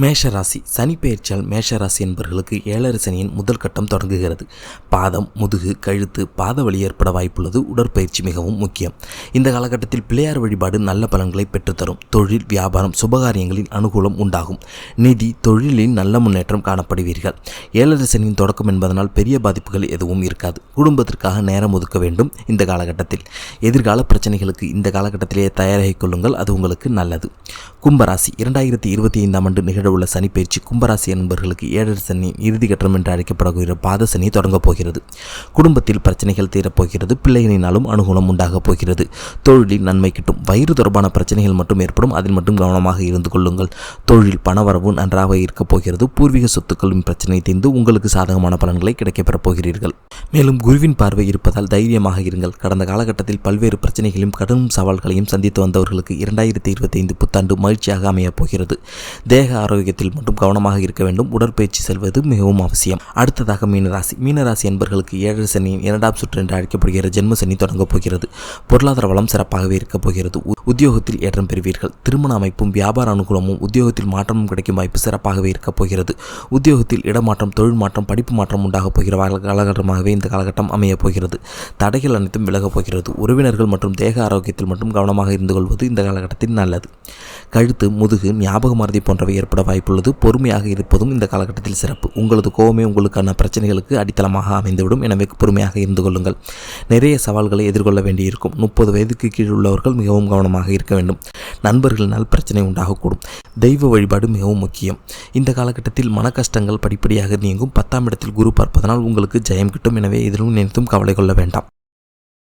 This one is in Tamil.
மேஷராசி சனி பெயர்ச்சியால் மேஷராசி என்பவர்களுக்கு ஏழரை சனியின் முதல் கட்டம் தொடங்குகிறது. பாதம் முதுகு கழுத்து பாத வழி ஏற்பட வாய்ப்புள்ளது. உடற்பயிற்சி மிகவும் முக்கியம். இந்த காலகட்டத்தில் பிள்ளையார் வழிபாடு நல்ல பலன்களை பெற்றுத்தரும். தொழில் வியாபாரம் சுபகாரியங்களில் அனுகூலம் உண்டாகும். நிதி தொழிலில் நல்ல முன்னேற்றம் காணப்படுவீர்கள். ஏழரை சனியின் தொடக்கம் என்பதனால் பெரிய பாதிப்புகள் எதுவும் இருக்காது. குடும்பத்திற்காக நேரம் ஒதுக்க வேண்டும் இந்த காலகட்டத்தில். எதிர்கால பிரச்சனைகளுக்கு இந்த காலகட்டத்திலேயே தயாராகிக் கொள்ளுங்கள். அது உங்களுக்கு நல்லது. கும்பராசி இரண்டாயிரத்தி இருபத்தி ஐந்தாம் ஆண்டு நிகழவுள்ள சனி பயிற்சி கும்பராசி என்பவர்களுக்கு ஏழரை சனி இறுதி கட்டம் என்று அழைக்கப்படக்கூடிய பாத சனி தொடங்கப் போகிறது. குடும்பத்தில் பிரச்சனைகள் தீரப்போகிறது. பிள்ளைகளினாலும் அனுகூலம் உண்டாகப் போகிறது. தொழிலில் நன்மை கிட்டும். வயிறு தொடர்பான பிரச்சனைகள் மட்டும் ஏற்படும். அதில் மட்டும் கவனமாக இருந்து கொள்ளுங்கள். தொழில் பணவரவு நன்றாக இருக்கப் போகிறது. பூர்வீக சொத்துக்களின் பிரச்சனை தீர்ந்து உங்களுக்கு சாதகமான பலன்களை கிடைக்கப்பெறப் போகிறீர்கள். மேலும் குருவின் பார்வை இருப்பதால் தைரியமாக இருங்கள். கடந்த காலகட்டத்தில் பல்வேறு பிரச்சனைகளையும் கடும் சவால்களையும் சந்தித்து வந்தவர்களுக்கு இரண்டாயிரத்தி இருபத்தி ஐந்து புத்தாண்டு மகிழ்ச்சியாக அமையப் போகிறது. தேக ஆரோக்கியத்தில் மட்டும் கவனமாக இருக்க வேண்டும். உடற்பயிற்சி செல்வது மிகவும் அவசியம். அடுத்ததாக மீனராசி. மீனராசி என்பர்களுக்கு ஏழரை சனியின் இரண்டாம் சுற்று என்று அழைக்கப்படுகிற ஜென்ம சனி தொடங்கப் போகிறது. பொருளாதார வளம் சிறப்பாகவே இருக்கப் போகிறது. உ- உத்தியோகத்தில் ஏற்றம் பெறுவீர்கள். திருமண அமைப்பும் வியாபார அனுகூலமும் உத்தியோகத்தில் மாற்றமும் கிடைக்கும் வாய்ப்பு சிறப்பாகவே இருக்கப் போகிறது. உத்தியோகத்தில் இடமாற்றம் தொழில் மாற்றம் படிப்பு மாற்றம் உண்டாகப் போகிற காலகட்டமாகவே இந்த காலகட்டம் அமையப் போகிறது. தடைகள் அனைத்தும் விலகப் போகிறது. உறவினர்கள் மற்றும் தேக ஆரோக்கியத்தில் மட்டும் கவனமாக இருந்து கொள்வது இந்த காலகட்டத்தில் நல்லது. கழுத்து முதுகு ஞாபக மறதி போன்றவை ஏற்பட வாய்ப்புள்ளது. பொறுமையாக இருப்பதும் இந்த காலகட்டத்தில் சிறப்பு. உங்களது கோபமே உங்களுக்கான பிரச்சனைகளுக்கு அடித்தளமாக அமைந்துவிடும். எனவே பொறுமையாக இருந்து கொள்ளுங்கள். நிறைய சவால்களை எதிர்கொள்ள வேண்டியிருக்கும். முப்பது வயதுக்கு கீழ் உள்ளவர்கள் மிகவும் கவனமாக இருக்க வேண்டும். நண்பர்களினால் பிரச்சனை உண்டாகக்கூடும். தெய்வ வழிபாடு மிகவும் முக்கியம். இந்த காலகட்டத்தில் மன கஷ்டங்கள் படிப்படியாக நீங்கும். பத்தாம் இடத்தில் குரு பார்ப்பதனால் உங்களுக்கு ஜெயம் கிட்டும். எனவே இதிலும் நினைத்தும் கவலை கொள்ள வேண்டாம்.